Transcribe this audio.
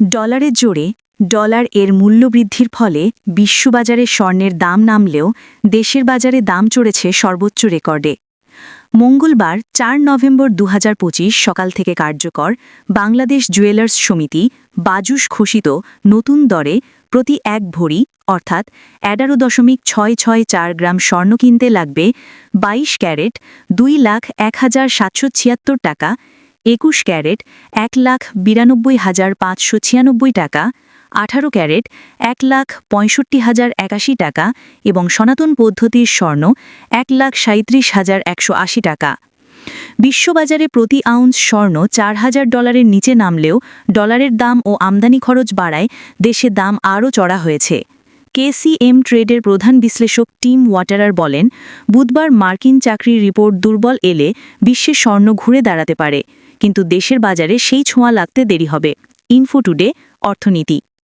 ডলারের জোরে ডলার এর মূল্যবৃদ্ধির ফলে বিশ্ববাজারে স্বর্ণের দাম নামলেও দেশের বাজারে দাম চড়েছে সর্বোচ্চ রেকর্ডে। মঙ্গলবার চার নভেম্বর দু হাজার পঁচিশ সকাল থেকে কার্যকর বাংলাদেশ জুয়েলার্স সমিতি বাজুস ঘোষিত নতুন দরে প্রতি এক ভরি, অর্থাৎ এগারো দশমিক ছয় ছয় চার গ্রাম স্বর্ণ কিনতে লাগবে বাইশ ক্যারেট দুই লাখ এক হাজার সাতশো ছিয়াত্তর টাকা একুশ ক্যারেট, এক লাখ বিরানব্বই হাজার পাঁচশো ছিয়ানব্বই টাকা, আঠারো ক্যারেট, এক লাখ পঁয়ষট্টি হাজার একাশি টাকা এবং সনাতন পদ্ধতির স্বর্ণ, এক লাখ সাঁত্রিশ হাজার একশো আশি টাকা। বিশ্ববাজারে প্রতি আউন্স স্বর্ণ চার হাজার ডলারের নিচে নামলেও ডলারের দাম ও আমদানি খরচ বাড়ায় দেশে দাম আরও চড়া হয়েছে। কেসিএম ট্রেডের প্রধান বিশ্লেষক টিম ওয়াটারার বলেন, বুধবার মার্কিন চাকরির রিপোর্ট দুর্বল এলে বিশ্বে স্বর্ণ ঘুরে দাঁড়াতে পারে। কিন্তু দেশের বাজারে সেই ছোঁয়া লাগতে দেরি হবে। ইনফো টুডে অর্থনীতি।